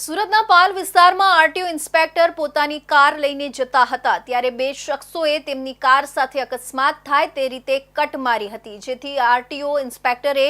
સુરતના પાલ વિસ્તારમાં RTO inspector પોતાની કાર લઈને જતા હતા, ત્યારે બે શખ્સોએ તેમની કાર સાથે અકસ્માત થાય તે રીતે કટ મારી હતી, જેથી આરટીઓ ઇન્સ્પેક્ટરે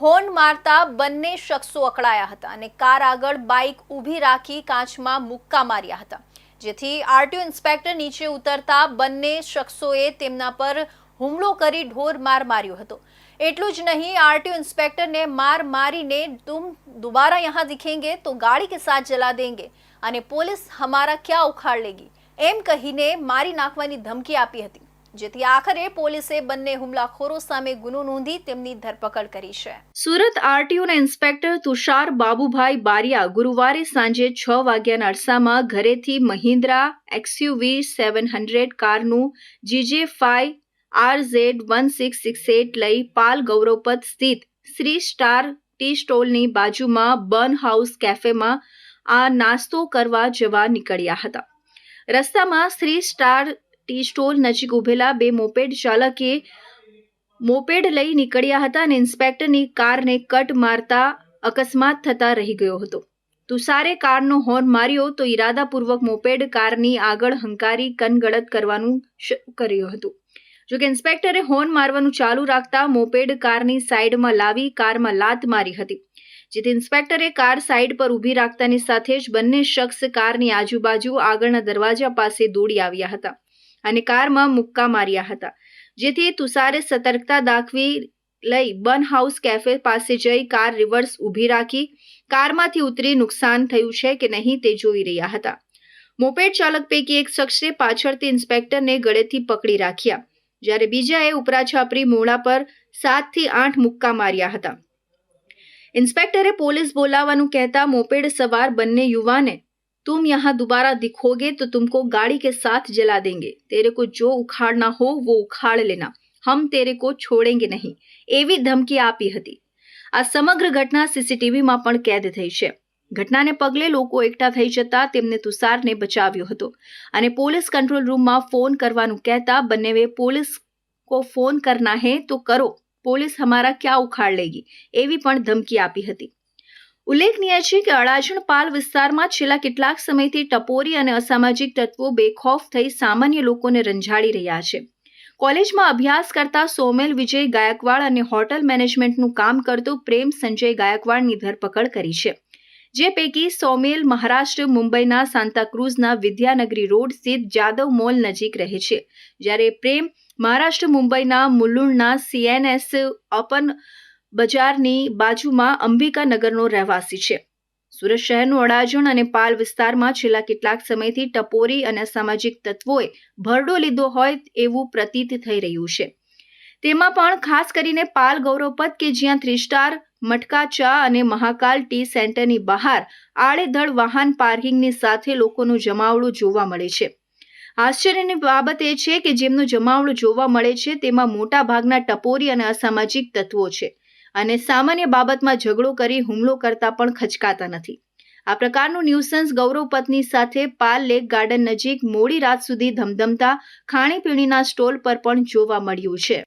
હોર્ન મારતા બંને શખ્સો અકળાયા હતા અને કાર આગળ બાઇક ઊભી રાખી કાચમાં મુક્કા માર્યા હતા, જેથી આરટીઓ ઇન્સ્પેક્ટર નીચે ઉતરતા બંને શખ્સોએ તેમના પર હુમલો કરી ઢોર માર માર્યો હતો. એટલું જ નહીં आरटीओ इंस्पेक्टर ने मार मारीने तुम दोबारा यहाँ दिखेंगे तो गाड़ी के साथ जला देंगे અને પોલીસ હમારા ક્યાં ઉખાડ લેગી એમ કહીને મારી નાખવાની ધમકી આપી હતી જેથી આખરે પોલીસે બંને હુમલાખોરો સામે ગુનો નોંધી તેમની ધરપકડ કરી છે સુરત આરટીઓના ઇન્સ્પેક્ટર તુષાર બાબુભાઈ બારિયા ગુરુવારે સાંજે છ વાગ્યાના અરસામાં ઘરેથી મહિન્દ્રા એક્સયુવી સેવન હંડ્રેડ કારનું GJ five R Z one six six eight લઈ પાલ ગૌરવપથ સ્થિત શ્રી સ્ટાર ટી સ્ટોલની બાજુમાં બર્ન હાઉસ કેફેમાં આ નાસ્તો કરવા જવા નીકળ્યા હતા. રસ્તામાં શ્રી સ્ટાર ટી સ્ટોલ નજીક ઊભેલા બે મોપેડ ચાલકે મોપેડ લઈ નીકળ્યા હતા અને ઇન્સ્પેક્ટરની કારને કટ મારતા અકસ્માત થતા રહી ગયો હતો. તુષારે કારનો હોર્ન માર્યો તો ઈરાદાપૂર્વક મોપેડ કારની આગળ હંકારી કનગળત કરવાનું શરૂ કર્યું હતું. જોકે ઇન્સ્પેક્ટરે હોર્ન મારવાનું ચાલુ રાખતા મોપેડ કારની સાઈડમાં લાવી કારમાં લાત મારી હતી. જેથી ઇન્સ્પેક્ટરે કાર સાઈડ પર ઊભી રાખતાની સાથે જ બંને શખ્સ કારની આજુબાજુ આગળના દરવાજા પાસે દોડી આવ્યા હતા અને કારમાં મુક્કા માર્યા હતા. જેથી તુષારે સતર્કતા દાખવી લઈ બન હાઉસ કેફે પાસે જઈ કાર રિવર્સ ઊભી રાખી કારમાંથી ઉતરી નુકસાન થયું છે કે નહીં તે જોઈ રહ્યા હતા. મોપેડ ચાલક પૈકી એક શખ્સે પાછળથી ઇન્સ્પેક્ટરને ગળેથી પકડી રાખ્યા. જ્યારે બીજાએ ઉપરાછાપરી મોડા પર સાતથી આઠ મુક્કા માર્યા હતા. ઇન્સ્પેક્ટરે પોલીસ બોલાવવાનું કહેતા મોપેડ સવાર બંને યુવાને तुम यहाँ દુબારા દિખોગે તો तुमको ગાડી કે સાથ જલા देंगे તેરે કો જો ઉખાડના હો, વો ઉખાડ લેના. હમ તેરે કો છોડેંગે નહીં. એવી ધમકી આપી હતી. આ સમગ્ર ઘટના સીસીટીવીમાં પણ કેદ થઈ છે. ઘટનાને પગલે લોકો એકઠા થઈ જતા તેમને તુષારને બચાવ્યો હતો. અને પોલીસ કંટ્રોલ રૂમમાં ફોન કરવાનું કહેતા બંનેએ પોલીસ કો ફોન કરના હે તો કરો, પોલીસ હમારા ક્યાં ઉખાડ લેગી, એવી પણ ધમકી આપી હતી. ઉલ્લેખનીય છે કે અડાજણ પાલ વિસ્તારમાં છેલ્લા કેટલાક સમયથી ટપોરી અને અસામાજિક તત્વો બેખોફ થઈ સામાન્ય લોકોને રંજાડી રહ્યા છે. કોલેજમાં અભ્યાસ કરતા સોમેલ વિજય ગાયકવાડ અને હોટલ મેનેજમેન્ટનું કામ કરતો પ્રેમ સંજય ગાયકવાડની ધરપકડ કરી છે. જે પૈકી સોમેલ મહારાષ્ટ્ર, મુંબઈના સાંતાક્રુઝના વિદ્યાનગરી રોડ સ્થિત જાદવ મોલ નજીક રહે છે. જ્યારે પ્રેમ મહારાષ્ટ્ર, મુંબઈના મુલુંડના સીએનએસ ઓપન બજારની બાજુમાં અંબિકાનગરનો રહેવાસી છે. સુરત શહેરનું અડાજણ અને પાલ વિસ્તારમાં છેલ્લા કેટલાક સમયથી ટપોરી અને સામાજિક તત્વોએ ભરડો લીધો હોય એવું પ્રતીત થઈ રહ્યું છે. તેમાં પણ ખાસ કરીને પાલ ગૌરવપદ કે જ્યાં થ્રી સ્ટાર મટકા, ચા અને મહાકાલ ટી સેન્ટરની બહાર આડેધડ વાહન પાર્કિંગની સાથે લોકોનું જમાવડું જોવા મળે છે. આશ્ચર્યની બાબત એ છે કે જેમનું જમાવડું જોવા મળે છે, તેમાં મોટા ભાગના ટપોરી અને અસામાજિક તત્વો છે અને સામાન્ય બાબતમાં ઝઘડો કરી, હુમલો કરતા પણ ખચકાતા નથી. આ પ્રકારનું ન્યુસન્સ ગૌરવ પત્ની સાથે પાલ લેક ગાર્ડન નજીક મોડી રાત સુધી ધમધમતા, ખાણીપીણીના સ્ટોલ પર પણ જોવા મળ્યું છે.